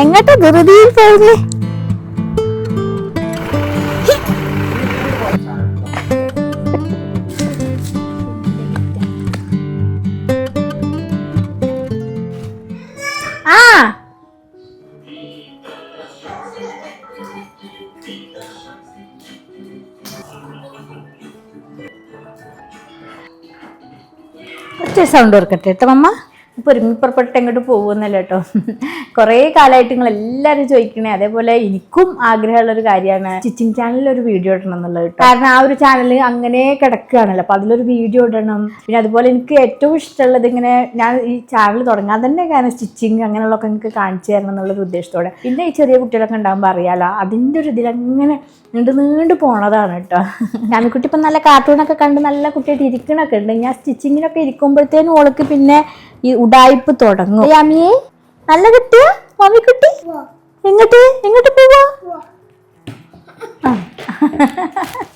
എങ്ങോട്ടാ ധൃതിയിൽ പോയത്? ആ. ഒറ്റ സൗണ്ട് ഓർക്കട്ടെ കേട്ടോ മമ്മ ഇപ്പൊ ഒരുമിപ്പുറപ്പെട്ട് എങ്ങോട്ട് പോകുന്നല്ലോ കേട്ടോ. കുറേ കാലമായിട്ട് നിങ്ങൾ എല്ലാവരും ചോദിക്കണേ അതേപോലെ എനിക്കും ആഗ്രഹമുള്ള ഒരു കാര്യമാണ് സ്റ്റിച്ചിങ് ചാനലിൽ ഒരു വീഡിയോ ഇടണം എന്നുള്ളത് കാരണം ആ ഒരു ചാനൽ അങ്ങനെ കിടക്കുകയാണല്ലോ. അപ്പോൾ അതിലൊരു വീഡിയോ ഇടണം. പിന്നെ അതുപോലെ എനിക്ക് ഏറ്റവും ഇഷ്ടമുള്ളത് ഇങ്ങനെ ഞാൻ ഈ ചാനൽ തുടങ്ങാൻ തന്നെ കാരണം സ്റ്റിച്ചിങ് അങ്ങനെയുള്ളതൊക്കെ എനിക്ക് കാണിച്ചു തരണം എന്നുള്ളൊരു ഉദ്ദേശത്തോടെ. പിന്നെ ഈ ചെറിയ കുട്ടികളൊക്കെ ഉണ്ടാകുമ്പോൾ അറിയാലോ അതിന്റെ ഒരു ഇതിലങ്ങനെ നീണ്ടു നീണ്ടു പോണതാണ് കേട്ടോ. ഞാനിക്കുട്ടി ഇപ്പം നല്ല കാർട്ടൂണൊക്കെ കണ്ട് നല്ല കുട്ടിയായിട്ട് ഇരിക്കണൊക്കെ ഉണ്ട്. ഞാൻ സ്റ്റിച്ചിങ്ങിനൊക്കെ ഇരിക്കുമ്പോഴത്തേനും ഓൾക്ക് പിന്നെ ഈ ഉടായ്പ് തുടങ്ങും. യാമിയെ നല്ല കുട്ടിയാ മാമിക്കുട്ടി എങ്ങോട്ട്? എങ്ങോട്ട് പോവാ.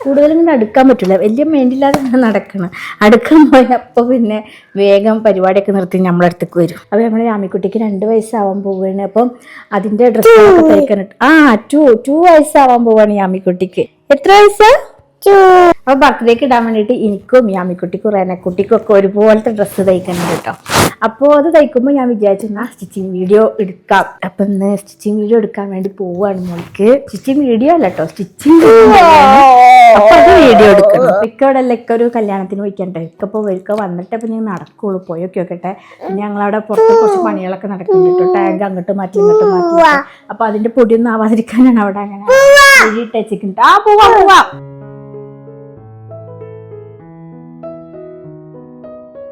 കൂടുതലും ഇങ്ങനെ അടുക്കാൻ പറ്റില്ല വലിയ മേണ്ടില്ലാതെ നടക്കണം. അടുക്കാൻ പോയപ്പോ പിന്നെ വേഗം പരിപാടിയൊക്കെ നിർത്തി നമ്മളെ അടുത്തേക്ക് വരും. അപ്പോൾ നമ്മുടെ രാമിക്കുട്ടിക്ക് രണ്ട് വയസ്സാവാൻ പോവുകയാണ് അപ്പം അതിന്റെ ഡ്രസ്സൊക്കെ തയ്ക്കാനിട്ട് ആ ടു. ടു വയസ്സാവാൻ പോവാണ് യാമിക്കുട്ടിക്ക് എത്ര വയസ്സാ? അപ്പൊ ബർത്ത്ഡേക്ക് ഇടാൻ വേണ്ടിയിട്ട് എനിക്കും യാമിക്കുട്ടിക്കും റേനക്കുട്ടിക്കും ഒക്കെ ഒരുപോലത്തെ ഡ്രസ്സ് തയ്ക്കണം കേട്ടോ അപ്പോൾ അത് തയ്ക്കുമ്പോൾ ഞാൻ വിചാരിച്ചു ആ സ്റ്റിച്ചിങ് വീഡിയോ എടുക്കാം. അപ്പം ഇന്ന് സ്റ്റിച്ചിങ് വീഡിയോ എടുക്കാൻ വേണ്ടി പോവുകയാണ് മോൾക്ക്. സ്റ്റിച്ചിങ് വീഡിയോ അല്ല കേട്ടോ സ്റ്റിച്ചിങ് അപ്പൊ അത് വീഡിയോ എടുക്കണം. ഇക്കോടെ ഇക്ക ഒരു കല്യാണത്തിന് പോയിക്കണ്ടേ? ഇക്കപ്പോൾ വരിക വന്നിട്ട് അപ്പം ഞാൻ നടക്കുള്ളൂ. പോയൊക്കെ നോക്കട്ടെ. പിന്നെ ഞങ്ങളവിടെ പുറത്ത് കുറച്ച് പണികളൊക്കെ നടക്കുന്നുണ്ട് കേട്ടോ ടാങ്ക് അങ്ങോട്ട് മാറ്റി ഇങ്ങോട്ട് മാറ്റി അപ്പൊ അതിന്റെ പൊടിയൊന്നും ആവാതിരിക്കാനാണ് അവിടെ അങ്ങനെ ആ പോവാ പോവാ.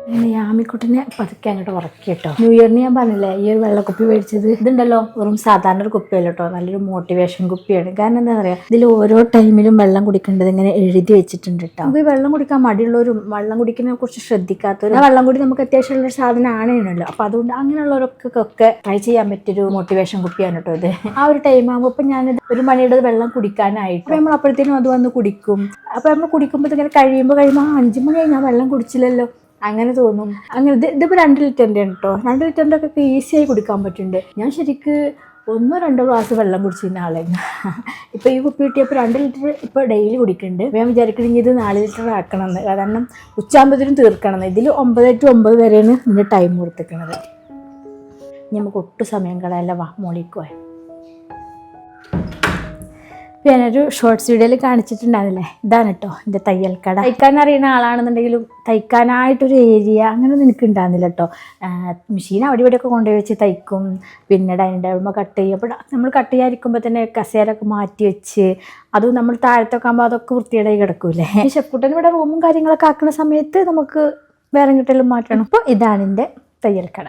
അങ്ങനെ യാമിക്കുട്ടനെ പതുക്കെ അങ്ങോട്ട് ഉറക്കി കേട്ടോ ന്യൂ ഇയറിന് ഞാൻ പറഞ്ഞില്ലേ ഈ ഒരു വെള്ളക്കുപ്പി മേടിച്ചത് ഇതുണ്ടല്ലോ വെറും സാധാരണ ഒരു കുപ്പിയല്ല കേട്ടോ നല്ലൊരു മോട്ടിവേഷൻ കുപ്പിയാണ്. കാരണം എന്താ പറയാ ഇതിൽ ഓരോ ടൈമിലും വെള്ളം കുടിക്കേണ്ടത് ഇങ്ങനെ എഴുതി വെച്ചിട്ടുണ്ട് കേട്ടോ നമുക്ക് വെള്ളം കുടിക്കാൻ മടിയുള്ളവരും വെള്ളം കുടിക്കുന്നതിനെ കുറിച്ച് ശ്രദ്ധിക്കാത്തവരും വെള്ളം കൂടി നമുക്ക് അത്യാവശ്യമുള്ള ഒരു സാധനമാണല്ലോ അപ്പൊ അതുകൊണ്ട് അങ്ങനെയുള്ളവർക്കൊക്കെ ട്രൈ ചെയ്യാൻ പറ്റിയൊരു മോട്ടിവേഷൻ കുപ്പിയാണ് കേട്ടോ ഇത്. ആ ഒരു ടൈം ആകുമ്പോൾ ഇപ്പൊ ഞാനിത് ഒരു മണിയുടെ വെള്ളം കുടിക്കാനായിട്ട്. നമ്മൾ അപ്പോഴത്തേനും അത് വന്ന് കുടിക്കും. അപ്പൊ നമ്മൾ കുടിക്കുമ്പോൾ ഇങ്ങനെ കഴിയുമ്പോൾ കഴിയുമ്പോൾ അഞ്ചു മണി ഞാൻ വെള്ളം കുടിച്ചില്ലല്ലോ. അങ്ങനെ തോന്നും. അങ്ങനെ ഇത് ഇതിപ്പോൾ രണ്ട് ലിറ്ററിന്റെ ആണ് കേട്ടോ രണ്ട് ലിറ്ററിന്റെ ഒക്കെ ഈസിയായി കുടിക്കാൻ പറ്റുന്നുണ്ട്. ഞാൻ ശരിക്ക് ഒന്നോ രണ്ടോ ഗ്ലാസ് വെള്ളം കുടിച്ചിരുന്ന ആളായിരുന്നു. ഇപ്പോൾ ഈ കുപ്പി കിട്ടിയപ്പോൾ രണ്ട് ലിറ്റർ ഇപ്പോൾ ഡെയിലി കുടിക്കുന്നുണ്ട്. ഞാൻ വിചാരിക്കണമെങ്കിൽ ഇത് നാല് ലിറ്റർ ആക്കണം എന്ന് കാരണം ഉച്ചാകുമ്പോഴത്തേനും തീർക്കണം. ഇതിൽ ഒമ്പത് ടു ഒമ്പത് വരെയാണ് ഇതിന്റെ ടൈം കൊടുത്തിരിക്കുന്നത്. നമുക്ക് ഒട്ടും സമയം കളയല്ല. വാ ഞാനൊരു ഷോർട്സ് വീഡിയോയിൽ കാണിച്ചിട്ടുണ്ടായിരുന്നില്ലേ? ഇതാണ് കേട്ടോ എന്റെ തയ്യൽ കട തയ്ക്കാൻ അറിയുന്ന ആളാണെന്നുണ്ടെങ്കിലും തയ്ക്കാനായിട്ടൊരു ഏരിയ അങ്ങനെയൊന്നും എനിക്ക് ഉണ്ടാകുന്നില്ല കേട്ടോ മെഷീൻ അവിടെ ഇവിടെയൊക്കെ കൊണ്ടുപോയി വെച്ച് തയ്ക്കും. പിന്നെ ഡൈനിങ് ടേബിളുമ്പോൾ കട്ട് ചെയ്യും. അപ്പോൾ നമ്മൾ കട്ട് ചെയ്യാതിരിക്കുമ്പോൾ തന്നെ കസേരൊക്കെ മാറ്റി വെച്ച് അതും നമ്മൾ താഴത്തൊക്കെ ആകുമ്പോൾ അതൊക്കെ വൃത്തിയേടായി കിടക്കൂലേ ഷെപ്പുട്ടൻ ഇവിടെ റൂമും കാര്യങ്ങളൊക്കെ ആക്കുന്ന സമയത്ത് നമുക്ക് വേറെ എങ്ങോട്ടെങ്കിലും മാറ്റണം. അപ്പോൾ ഇതാണ് എന്റെ തയ്യൽക്കട.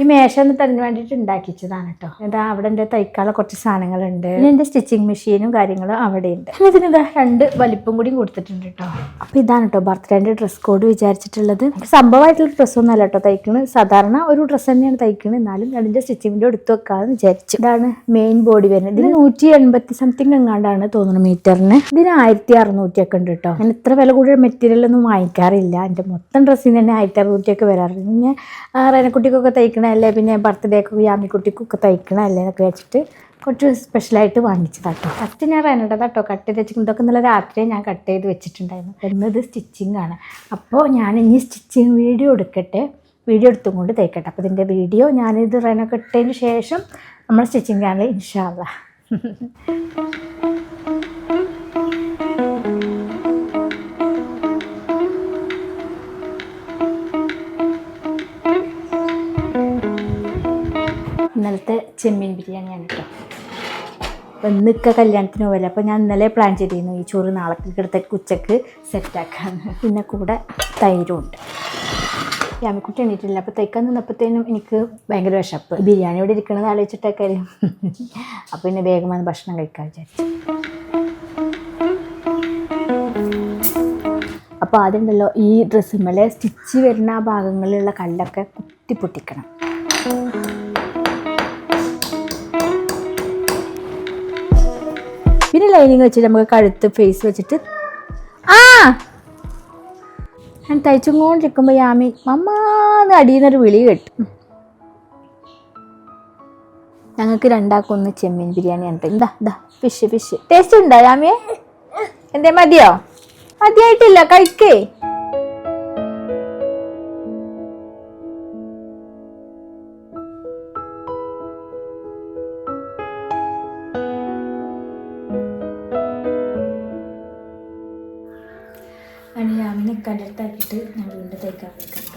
ഈ മേശ എന്നിട്ട് അതിന് വേണ്ടിയിട്ട് ഉണ്ടാക്കിച്ചതാണ് കേട്ടോ. ഇതാ അവിടെ എന്റെ തൈക്കാളെ കുറച്ച് സാധനങ്ങളുണ്ട്. എന്റെ സ്റ്റിച്ചിങ് മെഷീനും കാര്യങ്ങളും അവിടെ ഉണ്ട് ഇതിന് ഇതാ രണ്ട് വലിപ്പം കൂടി കൊടുത്തിട്ടുണ്ട് കേട്ടോ. അപ്പോൾ ഇതാണ് കേട്ടോ ബർത്ത്ഡേന്റെ ഡ്രസ് കോഡ് വിചാരിച്ചിട്ടുള്ളത്. സംഭവമായിട്ടുള്ള ഡ്രസ്സൊന്നും അല്ല കേട്ടോ തയ്ക്കുന്നത് സാധാരണ ഒരു ഡ്രസ് തന്നെയാണ് തയ്ക്കുന്നത് എന്നാലും അതിന്റെ സ്റ്റിച്ചിങ് വീഡിയോ എടുത്തു വെക്കാമെന്ന് വിചാരിച്ചു. ഇതാണ് മെയിൻ ബോഡി വരുന്നത് ഇതിന് നൂറ്റി എൺപത്തി സംതിങ് എങ്ങാണ്ടാണ് തോന്നുന്നു മീറ്ററിന്. ഇതിന് ആയിരത്തി അറുന്നൂറ്റി ഒക്കെ ഉണ്ട് കേട്ടോ. ഞാൻ ഇത്ര വില കൂടുതൽ മെറ്റീരിയൽ ഒന്നും വാങ്ങിക്കാറില്ല. എന്റെ മൊത്തം ഡ്രസ്സിന് തന്നെ ആയിരത്തി അറുന്നൂറ്റിയൊക്കെ വരാറുണ്ട് ഞാൻ ആ, റേനക്കുട്ടിക്കൊക്കെ തയ്ക്കണല്ലേ പിന്നെ ബർത്ത്ഡേക്കൊക്കെ യാമിക്കുട്ടിക്കൊക്കെ തയ്ക്കണല്ലേ എന്നൊക്കെ വെച്ചിട്ട് കുറച്ച് സ്പെഷ്യലായിട്ട് വാങ്ങിച്ചതാട്ടോ. ഫസ്റ്റ് ഞാൻ റേനടതാട്ടോ കട്ട് ചെയ്ത് വെച്ചിട്ട് ഇതൊക്കെ രാത്രി ഞാൻ കട്ട് ചെയ്ത് വെച്ചിട്ടുണ്ടായിരുന്നു എന്നത് സ്റ്റിച്ചിങ് ആണ്. അപ്പോൾ ഞാൻ ഇനി സ്റ്റിച്ചിങ് വീഡിയോ എടുക്കട്ടെ. വീഡിയോ എടുത്തും കൊണ്ട് തയ്ക്കട്ടെ. അപ്പോൾ ഇതിന്റെ വീഡിയോ ഞാനിത് റേനൊക്കെ ഇട്ടതിന് ശേഷം നമ്മൾ സ്റ്റിച്ചിങ് ആണ് ഇൻഷാല്ല ഇന്നലത്തെ ചെമ്മീൻ ബിരിയാണിയാണ് കേട്ടോ അപ്പം ഇന്നിക്ക കല്യാണത്തിന് പോകല്ലേ അപ്പോൾ ഞാൻ ഇന്നലെ പ്ലാൻ ചെയ്തിരുന്നു ഈ ചോറ് നാളത്തേക്ക് ഉച്ചയ്ക്ക് സെറ്റാക്കാൻ പിന്നെ കൂടെ തൈരും ഉണ്ട്. യാമിക്കുട്ടി എണീറ്റില്ല അപ്പോൾ തൈക്കാൻ നിന്നപ്പോഴത്തേനും എനിക്ക് ഭയങ്കര വിശപ്പ്. ബിരിയാണി ഇവിടെ ഇരിക്കണത് ആലോചിച്ചിട്ടൊക്കെ അപ്പോൾ പിന്നെ വേഗം വന്ന് ഭക്ഷണം കഴിക്കാൻ വിചാരിച്ചു. അപ്പോൾ ആദ്യം ഉണ്ടല്ലോ ഈ ഡ്രസ്സുമ്മലെ സ്റ്റിച്ച് വരുന്ന ആ ഭാഗങ്ങളിലുള്ള കല്ലൊക്കെ കുത്തി പൊട്ടിക്കണം. പിന്നെ ലൈനിങ് വെച്ചിട്ട് നമുക്ക് കഴുത്ത് ഫേസ് വെച്ചിട്ട്. ആ! ഞാൻ തയ്ച്ചും കൊണ്ടിരിക്കുമ്പോൾ യാമി മമ്മാന്ന് അടിയുന്നൊരു വിളി കേട്ടു. ഞങ്ങൾക്ക് രണ്ടാക്കൊന്ന് ചെമ്മീൻ ബിരിയാണി ഉണ്ട്. എന്താ ദാ ഫിഷ് ഫിഷ് ടേസ്റ്റ് ഉണ്ടോ യാമിയെ? എന്തേ മതിയോ? മതിയായിട്ടില്ല കഴിക്കേ.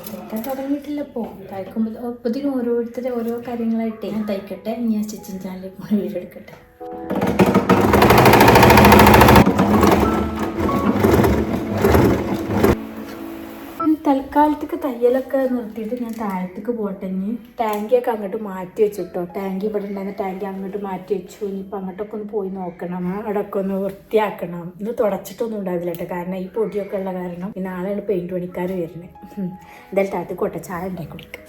തയ്ക്കാൻ വെക്കാം തയ്ക്കാൻ തുടങ്ങിയിട്ടില്ല ഇപ്പോൾ തയ്ക്കുമ്പോൾ ഒപ്പത്തിനും ഓരോരുത്തരെ ഓരോ കാര്യങ്ങളായിട്ട് ഞാൻ തയ്ക്കട്ടെ. ഞാൻ സ്റ്റിച്ചിങ് ചാനലിൽ പോയി വീഡിയോ എടുക്കട്ടെ. തൽക്കാലത്തേക്ക് തയ്യലൊക്കെ നിർത്തിയിട്ട് ഞാൻ താഴത്തേക്ക് പോട്ടെ ഇനി. ടാങ്കിയൊക്കെ അങ്ങോട്ട് മാറ്റി വെച്ചിട്ടോ? ടാങ്കി ഇവിടെ ഉണ്ടായിരുന്ന ടാങ്കി അങ്ങോട്ട് മാറ്റി വെച്ചു. ഇനിയിപ്പോൾ അങ്ങോട്ടൊക്കെ ഒന്ന് പോയി നോക്കണം. അവിടെയൊക്കെ ഒന്ന് വൃത്തിയാക്കണം. ഇന്ന് തുടച്ചിട്ടൊന്നും ഉണ്ടാവില്ല കേട്ടോ കാരണം ഈ പൊടിയൊക്കെ ഉള്ള കാരണം ഈ നാളെയാണ് പെയിന്റ് പണിക്കാർ വരുന്നത്. എന്തായാലും താഴത്തേക്ക് കോട്ടെ ചായ ഉണ്ടാക്കി കുടിക്കാം.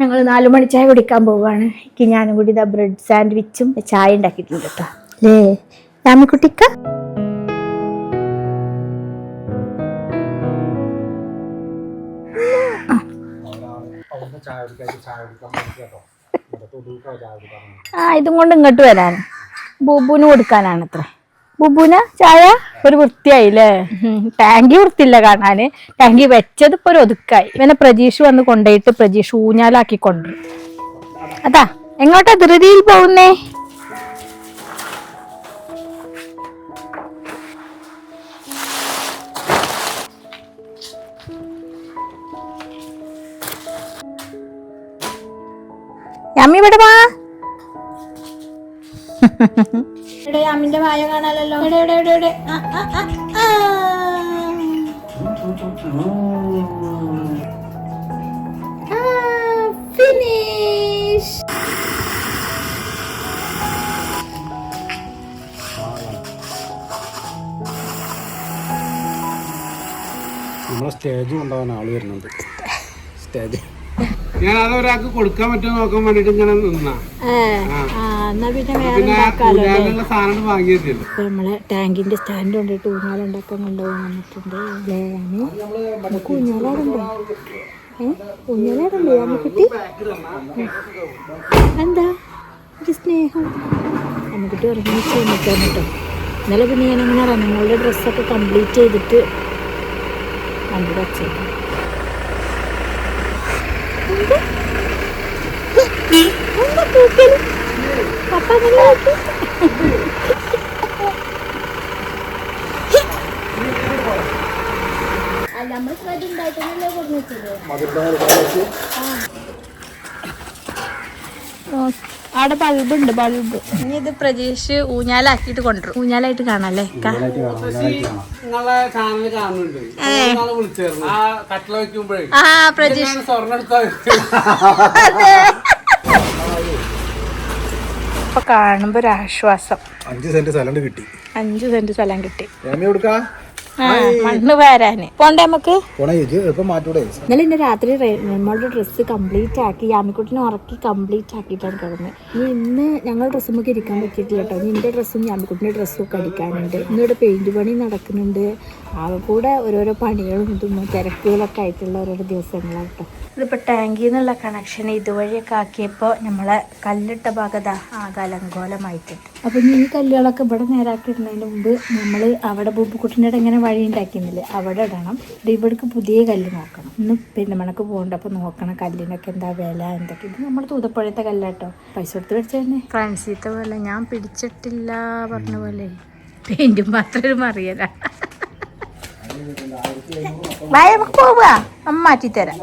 ഞങ്ങൾ നാലു മണി ചായ കുടിക്കാൻ പോവാണ്. എനിക്ക് ഞാനും കൂടി ഇതാ ബ്രെഡ് സാൻഡ്വിച്ചും ചായ ഉണ്ടാക്കിയിട്ടുണ്ട് കേട്ടോ അല്ലേ രാമിക്കുട്ടിക്ക? ആ ഇതും കൊണ്ട് ഇങ്ങോട്ട് വരാൻ. ബുബുന് കൊടുക്കാനാണ് അത്ര ബുബുന ചായ? ഒരു വൃത്തിയായില്ലേ? ടാങ്കി വൃത്തിയില്ല കാണാന്. ടാങ്കി വെച്ചത് ഇപ്പൊ ഒരു ഒതുക്കായി. ഇവനെ പ്രജീഷ് വന്ന് കൊണ്ടുപോയിട്ട് പ്രജീഷ് ഊഞ്ഞാലാക്കി കൊണ്ടു അതാ എങ്ങോട്ടാ ധൃതിയിൽ പോകുന്നേ? യമ്മി ഇവിടെ വാ. അമ്മിന്റെ വായ കാണാലല്ലോ. finish. നമ്മളെ സ്റ്റേജ് കൊണ്ടുപോകാൻ ആൾ വരുന്നുണ്ട്. സ്റ്റേജ് ഞാൻ അത് ഒരാൾക്ക് കൊടുക്കാൻ പറ്റുമോ നോക്കാൻ വേണ്ടിട്ട് ഇങ്ങനെ നിന്നാ. നമ്മളെ ടാങ്കിന്റെ സ്റ്റാൻഡ് കൊണ്ടിട്ട് ഊഞ്ഞാലുണ്ടാക്കാൻ കൊണ്ടുപോകാൻ വന്നിട്ടുണ്ട്? നമുക്ക് ഊഞ്ഞാലാടുണ്ടോ ഏ ഊഞ്ഞാലാടുണ്ടോ യാമിക്കുട്ടി എന്താ? ഒരു സ്നേഹം. അമ്മക്കുട്ടി ഉറങ്ങിച്ച് നിൽക്കാൻ കേട്ടോ. ഇന്നലെ പിന്നെ ഞാൻ അങ്ങനെ റണ്ണങ്ങളുടെ ഡ്രസ്സൊക്കെ കംപ്ലീറ്റ് ചെയ്തിട്ട് കണ്ടു വച്ചേക്കാം. എന്താ? എന്താ തൂക്കൽ? പപ്പ അങ്ങനെ നോക്കി അവിടെ ബൾബ് ഉണ്ട് ബൾബ്. ഇനി ഇത് പ്രജീഷ് ഊഞ്ഞാലാക്കിട്ട് കൊണ്ടുവരും. ഊഞ്ഞാലായിട്ട് കാണാല്ലേ? ആ കട്ടില വെക്കുമ്പോഴേ ആ പ്രജീഷ്. എടുത്താ കാണുമ്പോ ഒരു ആശ്വാസം അഞ്ച് സെന്റ് സ്ഥലം കിട്ടി. അഞ്ചു സെന്റ് സ്ഥലം കിട്ടി. മണ്ണ് വാരാന്. പോണ്ടേ നമുക്ക് ഇന്നലെ ഇന്ന് രാത്രി നമ്മളുടെ ഡ്രസ്സ് കംപ്ലീറ്റ് ആക്കി യാമിക്കുട്ടിനെ ഉറക്കി കംപ്ലീറ്റ് ആക്കിയിട്ടാണ് കിടന്നത് ഇനി ഇന്ന് ഞങ്ങൾ ഡ്രസ്സ് നമുക്ക് ഇരിക്കാൻ പറ്റിയിട്ടില്ല കേട്ടോ. ഇനി എന്റെ ഡ്രസ്സും യാമിക്കുട്ടിന്റെ ഡ്രസ്സും ഒക്കെ അടിക്കാനുണ്ട്. ഇന്നിവിടെ പെയിന്റ് പണി നടക്കുന്നുണ്ട്. അവ കൂടെ ഓരോരോ പണികളും ഇതും തിരക്കുകളൊക്കെ ആയിട്ടുള്ള ഓരോരോ ദിവസങ്ങളാണ് കേട്ടോ. ഇതിപ്പോൾ ടാങ്കിൽ നിന്നുള്ള കണക്ഷൻ ഇതുവഴിയൊക്കെ ആക്കിയപ്പോൾ നമ്മളെ കല്ലിട്ട ഭാഗത ആകാലങ്കോലമായിട്ടുണ്ട് അപ്പോൾ ഇനി ഈ കല്ലുകളൊക്കെ ഇവിടെ നേരാക്കിയിടുന്നതിന് മുമ്പ് നമ്മൾ അവിടെ ബുബുക്കുട്ടിന്റെ ഇങ്ങനെ വഴി ഉണ്ടാക്കിയിരുന്നില്ലേ അവിടെ ഇടണം. ഇത് ഇവിടേക്ക് പുതിയ കല്ല് നോക്കണം. ഇന്ന് പെരുമണക്ക് പോകണ്ട. അപ്പോൾ നോക്കണം കല്ലിനൊക്കെ എന്താ വില എന്തൊക്കെ. ഇത് നമ്മൾ തൂതപ്പുഴത്തെ കല്ലാട്ടോ. പൈസ കൊടുത്ത് മേടിച്ചതന്നെ ഫ്രാൻസിത്തെ പോലെ ഞാൻ പിടിച്ചിട്ടില്ല പറഞ്ഞ പോലെ. പെയിന്റും മാത്രം അറിയല വയ പോവാ. അമ്മ മാറ്റിത്തരാം.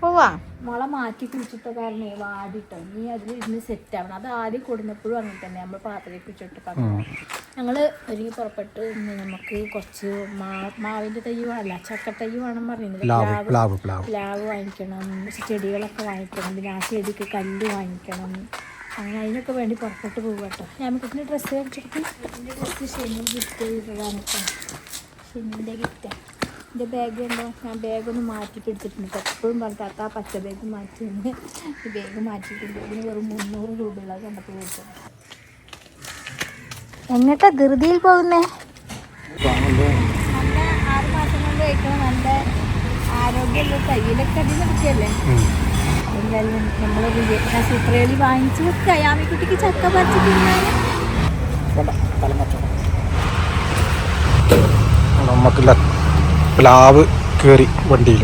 പോവാ. മുള മാറ്റി കുഴിച്ചിട്ട കാരണേ വാടിട്ടോ. നീ അതിൽ ഇരുന്ന് സെറ്റ് ആവണം. അത് ആദ്യം കൊടുന്നപ്പോഴും അങ്ങനെ തന്നെ. നമ്മൾ പാത്രത്തിൽ കുഴിച്ചിട്ട് ഞങ്ങൾ ഒരുങ്ങി പുറപ്പെട്ട് ഇന്ന് നമുക്ക് കുറച്ച് മാ മാവിന്റെ തൈ അല്ല ചക്ക തൈ വേണം പറയുന്നത് പ്ലാവ് പ്ലാവ് വാങ്ങിക്കണം. ചെടികളൊക്കെ വാങ്ങിക്കണം. പിന്നെ ആ ചെടിക്ക് കല്ല് വാങ്ങിക്കണം. അങ്ങനെ അതിനൊക്കെ വേണ്ടി പുറപ്പെട്ട് പോകുക കേട്ടോ. ഞാൻ കുട്ടിന്റെ ഡ്രസ്സ് കാണിച്ചിട്ട്. എന്റെ ഡ്രസ്സ് ശനി ഗിഫ്റ്റ് ചെയ്തതാണ് കേട്ടോ. ഗിഫ്റ്റാണ് എന്റെ ബാഗ് ഉണ്ടോ? ഞാൻ ബാഗൊന്ന് മാറ്റിയിട്ട് കേട്ടോ. എപ്പോഴും പറഞ്ഞിട്ട് ആ പച്ച ബാഗ് മാറ്റി ഈ ബാഗ് മാറ്റിയിട്ടുണ്ട്. ഇതിന് വെറും മുന്നൂറ് രൂപയുള്ള കണ്ടപ്പോൾ കൊടുത്തു എങ്ങട്ടാ ധൃതിയിൽ പോകുന്നേ? നല്ല ആറ് മാസം കൊണ്ട് കഴിക്കണം. നല്ല ആരോഗ്യമുള്ള കയ്യിലൊക്കെ അതിന് കിട്ടിയല്ലേ എന്തായാലും നമ്മൾ സൂത്രേലി വാങ്ങിച്ചു വെക്കുക യാമിക്കുട്ടിക്ക് ചക്ക പറിച്ച് നമുക്കില്ല പ്ലാവ് കയറി വണ്ടിയിൽ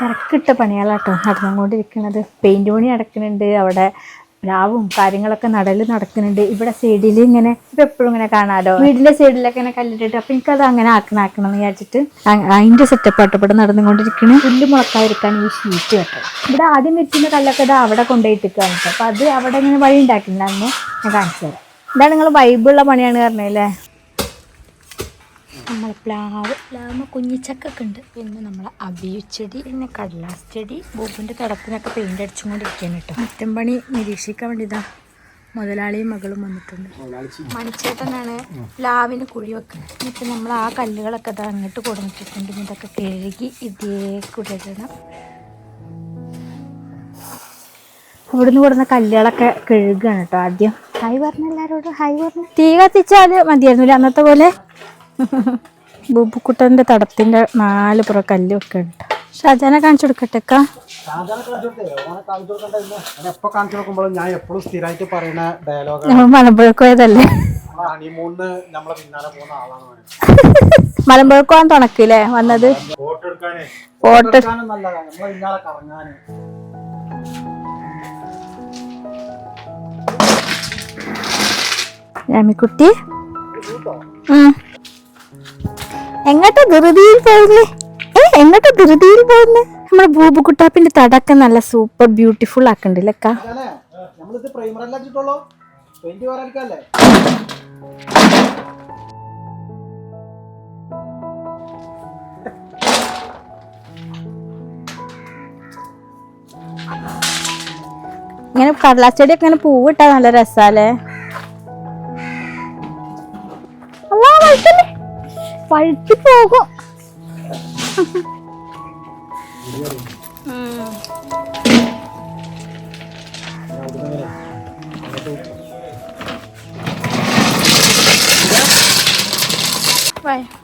തിരക്കിട്ട പണികളാട്ടോ നടന്നുകൊണ്ടിരിക്കുന്നത്. പെയിന്റ് പണി നടക്കുന്നുണ്ട്. അവിടെ പ്ലാവും കാര്യങ്ങളൊക്കെ നടൽ നടക്കുന്നുണ്ട്. ഇവിടെ സൈഡിൽ ഇങ്ങനെ ഇപ്പൊ എപ്പോഴും ഇങ്ങനെ കാണാലോ? വീടിന്റെ സൈഡിലൊക്കെ ഇങ്ങനെ കല്ലിട്ടിട്ട്. അപ്പൊ എനിക്കത് അങ്ങനെ ആക്കണം ആക്കണം എന്ന് വിചാരിച്ചിട്ട് അതിന്റെ സെറ്റപ്പ് ആട്ടോ നടന്നുകൊണ്ടിരിക്കണ. പുല്ല് മുളക്കാതിരിക്കാൻ ഈ ഷീറ്റ് വെക്കണം ഇവിടെ ആദ്യം വെച്ചിരുന്ന കല്ലൊക്കെ ഇതാ അവിടെ കൊണ്ടുപോയിട്ടിരിക്കുകയാണ് ട്ടോ. അപ്പൊ അത് അവിടെ ഇങ്ങനെ വഴി അന്ന് ഞാൻ കാണിച്ചു തരാം. ഇതാണ് നിങ്ങൾ വൈബുള്ള പണിയാണ് പറഞ്ഞല്ലേ നമ്മൾ പ്ലാവ് പ്ലാവ് കുഞ്ഞിച്ചക്കൊക്കെ ഉണ്ട് പിന്നെ നമ്മൾ അബിയുച്ചെടി പിന്നെ കടലാസ് ചെടി ബോബിന്റെ തടത്തിനൊക്കെ പെയിന്റ് അടിച്ചുകൊണ്ടിരിക്കുകയാണ് കേട്ടോ. മുറ്റം പണി നിരീക്ഷിക്കാൻ വേണ്ടി ഇതാ മുതലാളിയും മകളും വന്നിട്ടുണ്ട്. മണിച്ചേട്ടനാണ് പ്ലാവിന് കുഴി വെക്കുന്നത്. ഇപ്പം നമ്മൾ ആ കല്ലുകളൊക്കെ അതാ അങ്ങോട്ട് കൊടുത്തിട്ടുണ്ട്. ഇതൊക്കെ കഴുകി ഇതേ കുടിയിടണം ഇവിടുന്ന് കൊടുന്ന കല്ലുകളൊക്കെ കഴുകുകയാണ് കേട്ടോ ആദ്യം. ഹായ് പറഞ്ഞ എല്ലാവരോടും ഹായ് പറഞ്ഞു തീ കത്തിച്ചാൽ മതിയായിരുന്നില്ല. അന്നത്തെ പോലെ ബുബുക്കുട്ടന്റെ തടത്തിന്റെ നാല് പുറ കല്ലൊക്കെ ഉണ്ട് ഷാജാനെ കാണിച്ചു കൊടുക്കട്ടെക്ക നമ്മൾ മലമ്പുഴക്കോയതല്ലേ. മലമ്പുഴക്കോൻ തുണക്കില്ലേ വന്നത്? ഫോട്ടോ രാമിക്കുട്ടി ഉം. എങ്ങോട്ടാ ധൃതിയിൽ പോകുന്നേ ഏ എങ്ങോട്ടാ ധൃതിയിൽ പോകുന്നേ നമ്മുടെ ബൂബുക്കുട്ടാപ്പിന്റെ തടക്കം നല്ല സൂപ്പർ ബ്യൂട്ടിഫുൾ പെയിന്റ് പറയാനിക്കല്ലേ ഇങ്ങനെ കടലാച്ചെടി ഒക്കെ ഇങ്ങനെ പൂവിട്ടാ നല്ല രസാലേ? അല്ലാ, 不过。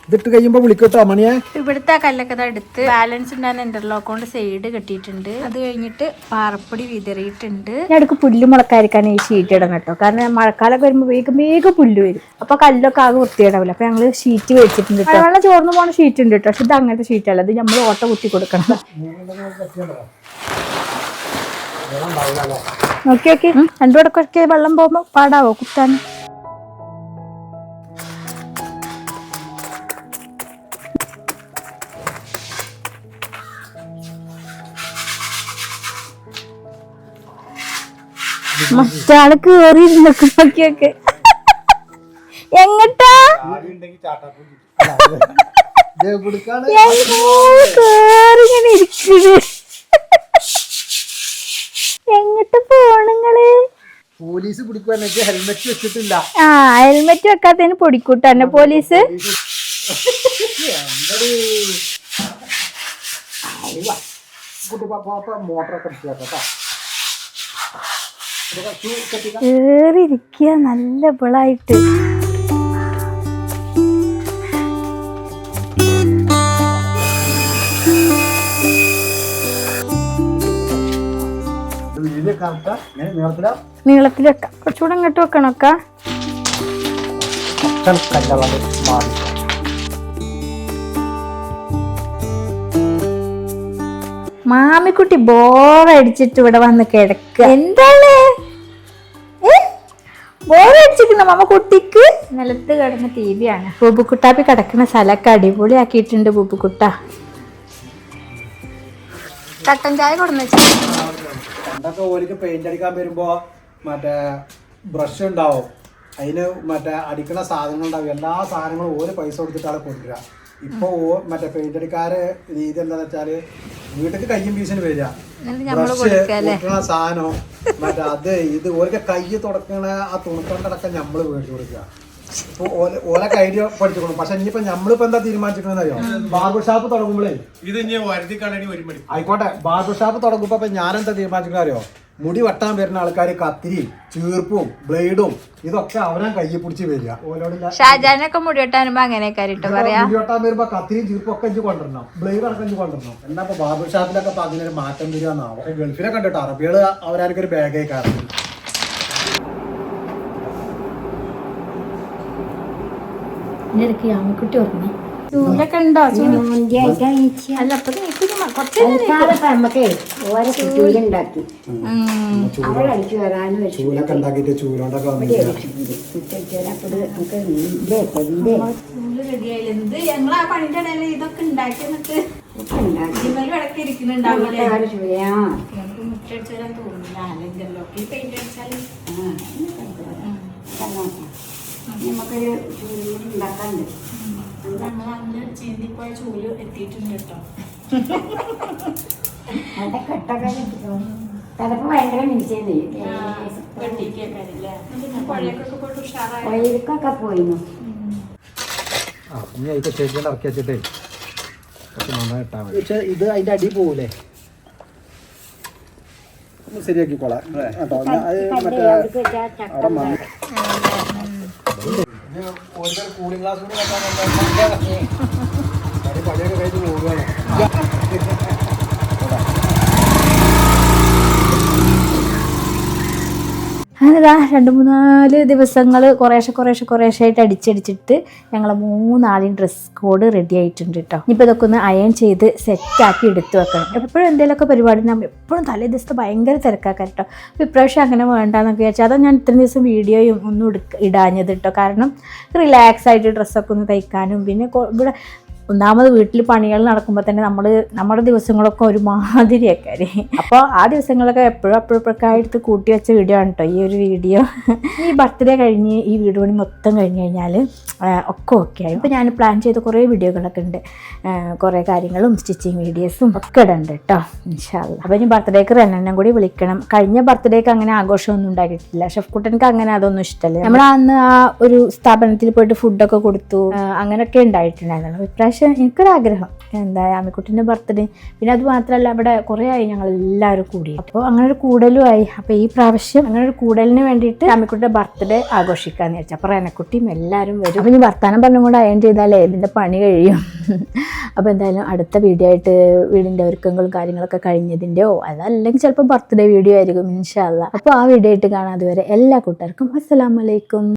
ഇതിട്ട് കഴിയുമ്പോ വിളിക്കട്ടോ മണിയെ. ഇവിടുത്തെ ആ കല്ലൊക്കെ എടുത്ത് ബാലൻസ് ഉണ്ടാകുന്ന ഇന്റർലോക്ക് കൊണ്ട് സൈഡ് കെട്ടിയിട്ടുണ്ട്. അത് കഴിഞ്ഞിട്ട് പാറപ്പൊടി വിതറിയിട്ടുണ്ട്. ഇടയ്ക്ക് പുല്ല് മുളക്കായിരിക്കാൻ ഈ ഷീറ്റ് ഇടണം കേട്ടോ. കാരണം മഴക്കാലൊക്കെ വരുമ്പോൾ വേഗം വേഗം പുല്ല് വരും. അപ്പൊ കല്ലൊക്കെ ആകെ വൃത്തിയിടാവില്ല അപ്പൊ ഞങ്ങൾ ഷീറ്റ് വെച്ചിട്ടുണ്ട് കേട്ടോ. വെള്ളം ചോർന്ന് പോണ ഷീറ്റ് ഉണ്ട് കേട്ടോ. പക്ഷെ ഇത് അങ്ങനത്തെ ഷീറ്റ് അല്ല. ഇത് നമ്മൾ ഓട്ട കുത്തി കൊടുക്കണം. നോക്കി നോക്കി രണ്ടു ഇടക്കൊക്കെ വെള്ളം പോകുമ്പോ പാടാവോ കുത്താൻ? മറ്റാൾ കേറി നോക്കിയൊക്കെ. എങ്ങട്ടാ? കേറിങ്ങനെ ഇരിക്കണ്. എങ്ങട്ട് പോണങ്ങൾ പോലീസ് ഹെൽമെറ്റ് വെച്ചിട്ടില്ല. ആ ഹെൽമെറ്റ് വെക്കാത്തതിന് പൊടിക്കൂട്ടന്നെ പോലീസ്. മോട്ടറൊക്കെ കേട്ടോ കേറിയിരിക്കുക നല്ല വിളായിട്ട്. നീളത്തിൽ വെക്കാം കുറച്ചുകൂടെ അങ്ങോട്ട് വെക്കണൊക്ക മാമിക്കുട്ടി ബോറടിച്ചിട്ട് ഇവിടെ വന്ന് കിടക്കുക. എന്താണ് ബോറടിച്ചിരിക്കുന്ന മാമ കുട്ടിക്ക് നിലത്ത് കിടന്ന ടി വി ആണ് ബുബുക്കുട്ടാപ്പി കിടക്കുന്ന സ്ഥലമൊക്കെ അടിപൊളിയാക്കിയിട്ടുണ്ട് ബുബുക്കുട്ട കട്ടൻ ചായ കൊടുന്നു പണ്ടൊക്കെ ഓർക്ക് പെയിന്റ് അടിക്കാൻ വരുമ്പോ മറ്റേ ബ്രഷ് ഉണ്ടാവും. അതിന് മറ്റേ അടിക്കുന്ന സാധനങ്ങൾ ഉണ്ടാവും. എല്ലാ സാധനങ്ങളും ഓരോ പൈസ കൊടുത്തിട്ടാണ് കൊടുക്കുക ഇപ്പൊ ഓ- മറ്റേ പെയിന്റ് അടിക്കാര് രീതി എന്താണെന്ന് വെച്ചാൽ വീട്ടിൽ കയ്യും പീസിന് വരിക. ബ്രഷ് സാധനം മറ്റേ അത് ഇത് ഓരൊക്കെ കൈ തുടക്കണ ആ തുണിക്കണ്ടടക്കം നമ്മൾ മേടിച്ചു കൊടുക്കുക. ഇപ്പൊ ഓല- ഓലൊക്കെ പഠിച്ചോളും. പക്ഷെ ഇനിയിപ്പോ നമ്മളിപ്പോ എന്താ തീരുമാനിച്ചിട്ടുണ്ടെന്ന് അറിയോ? ബാർബർ ഷാപ്പ് തുടങ്ങുമ്പോഴേ ഇത് ഇനി വരുത്തി കളയണി ഒരു മണി ആയിക്കോട്ടെ. ബാർബർ ഷാപ്പ് തുടങ്ങുമ്പോ ഇപ്പൊ ഞാനെന്താ തീരുമാനിച്ചിട്ടുണ്ടെന്ന് അറിയോ? മുടി വെട്ടാൻ വരുന്ന ആൾക്കാർ കത്തിരി ചീർപ്പും ബ്ലേഡും ഇതൊക്കെ അവനാ കയ്യിൽ പിടിച്ച് വരിക. ഓലോടില്ല ഷാജാനൊക്കെ മുടി അങ്ങനെയൊക്കെ ആയിട്ട് പറയാ? മുടി വെട്ടാൻ വരുമ്പോ കത്തിരിയും ചീർപ്പും ഒക്കെ ഇഞ്ചി കൊണ്ടുവരണം. ബ്ലേഡ് അടക്കം ഇഞ്ചി കൊണ്ടുവരണം. എന്നാ ഇപ്പൊ ബാർബർ ഷാപ്പിലൊക്കെ അതിനൊരു മാറ്റം വരികയെന്നാവും പക്ഷെ ഗൾഫിലെ കണ്ടിട്ട്? അറബികൾ അവരാർക്കൊരു ബാഗേ കാരണം എന്റെ ഇടയ്ക്ക് ആമിക്കുട്ടി ഉറങ്ങി. ചൂലൊക്കെ ഉണ്ടോ ചൂൽ അല്ല അപ്പൊ നമുക്ക് ഓരോ കുട്ടികളുണ്ടാക്കി. അവൾ അടിച്ചു വരാനും വെച്ചു. ചൂലൊക്കെ ഉണ്ടാക്കിയിട്ട് ചൂലോണ്ടൊക്കെ ചൂൽ റെഡിയായില്ല എന്ത്? ഞങ്ങൾ ആ പണിന്റെ ഇടയിൽ ഇതൊക്കെ ഉണ്ടാക്കി എന്നിട്ട് ഉണ്ടാക്കി. ഇവരും ഇടയ്ക്ക് ഇരിക്കുന്നുണ്ടാവില്ലേ ആര് ചുവയാ നമുക്ക് മുറ്റടിച്ചു തരാൻ തോന്നില്ല അല്ലെങ്കിൽ പെയിന്റ് അടിച്ചാലും. നമുക്കൊരു ചുവട് ഉണ്ടാക്കാണ്ട് ചീന്തിപ്പോയ ചൂൽ എത്തിയിട്ടുണ്ട് കേട്ടോ. അവിടെ കെട്ടൊക്കെ ഭയങ്കര പോയിരുന്നു. ഇനി അതിന്റെ ഇറക്കി വെച്ചിട്ടേ കുറച്ച് മതി. പക്ഷേ ഇത് അതിന്റെ അടി പോകൂലേ ഒന്ന് ശരിയാക്കിക്കോളാം. കേട്ടോ. അത് മറ്റേ അവിടെ ഇനി കൂളിംഗ് ഗ്ലാസ് കൂടി വെക്കാൻ പണിയൊക്കെ കഴിഞ്ഞ് പോവുകയാണ്. അങ്ങനെതാ രണ്ട് മൂന്നാൽ ദിവസങ്ങൾ കുറേശ്ശെ കുറേശ്ശെ കുറേശ്ശെ ആയിട്ട് അടിച്ചടിച്ചിട്ട് ഞങ്ങൾ മൂന്നാളെയും ഡ്രസ് കോഡ് റെഡി ആയിട്ടുണ്ട് കേട്ടോ ഇനിയിപ്പോൾ ഇതൊക്കെ ഒന്ന് അയൺ ചെയ്ത് സെറ്റാക്കി എടുത്തു വെക്കണം. എപ്പോഴും എന്തെങ്കിലുമൊക്കെ പരിപാടി നമ്മൾ എപ്പോഴും തലേ ദിവസത്തെ ഭയങ്കര തിരക്കാക്കാം കേട്ടോ അപ്പോൾ ഇപ്രാവശ്യം അങ്ങനെ വേണ്ടാന്നൊക്കെ വിചാരിച്ചാൽ അതാ ഞാൻ ഇത്രയും ദിവസം വീഡിയോയും ഒന്നും എടുക്ക ഇടാഞ്ഞത് കേട്ടോ കാരണം റിലാക്സ് ആയിട്ട് ഡ്രസ്സൊക്കെ ഒന്ന് തയ്ക്കാനും പിന്നെ ഇവിടെ ഒന്നാമത് വീട്ടിൽ പണികൾ നടക്കുമ്പോൾ തന്നെ നമ്മൾ നമ്മുടെ ദിവസങ്ങളൊക്കെ ഒരുമാതിരിയൊക്കെ അപ്പോൾ ആ ദിവസങ്ങളൊക്കെ എപ്പോഴും അപ്പോഴൊക്കെ എടുത്ത് കൂട്ടി വെച്ച വീഡിയോ ആണ് കേട്ടോ ഈ ഒരു വീഡിയോ ഈ ബർത്ത്ഡേ കഴിഞ്ഞ് ഈ വീട് പണി മൊത്തം കഴിഞ്ഞ് കഴിഞ്ഞാൽ ഒക്കെ ഓക്കെ ആയി. ഇപ്പോൾ ഞാൻ പ്ലാൻ ചെയ്ത കുറേ വീഡിയോകളൊക്കെ ഉണ്ട്. കുറേ കാര്യങ്ങളും സ്റ്റിച്ചിങ് വീഡിയോസും ഒക്കെ ഇടുന്നുണ്ട് കേട്ടോ ഇൻഷാല്ല അപ്പോൾ ഇനി ബർത്ത്ഡേക്ക് റെണ്ണെണ്ണം കൂടി വിളിക്കണം. കഴിഞ്ഞ ബർത്ത്ഡേക്ക് അങ്ങനെ ആഘോഷമൊന്നും ഉണ്ടാക്കിയിട്ടില്ല ഷെഫ് കുട്ടനക്ക് അങ്ങനെ അതൊന്നും ഇഷ്ടമല്ല നമ്മൾ അന്ന് ആ ഒരു സ്ഥാപനത്തിൽ പോയിട്ട് ഫുഡൊക്കെ കൊടുത്തു. അങ്ങനെയൊക്കെ ഉണ്ടായിട്ടുണ്ടായിരുന്നു. അപ്പോൾ ഇപ്രാവശ്യം എനിക്കൊരാഗ്രഹം. എന്താ ആമിക്കുട്ടിന്റെ ബർത്ത്ഡേ പിന്നെ അത് മാത്രമല്ല അവിടെ കുറേ ആയി ഞങ്ങൾ എല്ലാവരും കൂടി. അപ്പോൾ അങ്ങനെ ഒരു കൂടലും ആയി. അപ്പോൾ ഈ പ്രാവശ്യം അങ്ങനെ ഒരു കൂടലിന് വേണ്ടിയിട്ട് ആമിക്കുട്ടിയുടെ ബർത്ത്ഡേ ആഘോഷിക്കാന്ന് വിചാരിച്ചു. അപ്പോൾ റെനക്കുട്ടിയും എല്ലാവരും വരും. അപ്പോൾ ഇനി വർത്താനം പറഞ്ഞും കൂടെ അയൺ ചെയ്താലേ ഇതിന്റെ പണി കഴിയും. അപ്പോൾ എന്തായാലും അടുത്ത വീഡിയോ ആയിട്ട് വീടിന്റെ ഒരുക്കങ്ങളും കാര്യങ്ങളൊക്കെ കഴിഞ്ഞതിന്റെയോ അതല്ലെങ്കിൽ ചിലപ്പോൾ ബർത്ത്ഡേ വീഡിയോ ആയിരിക്കും ഇൻഷാല്ല അപ്പോൾ ആ വീഡിയോ ആയിട്ട് കാണാതെ വരെ എല്ലാ കൂട്ടുകാർക്കും അസ്സലാമലൈക്കും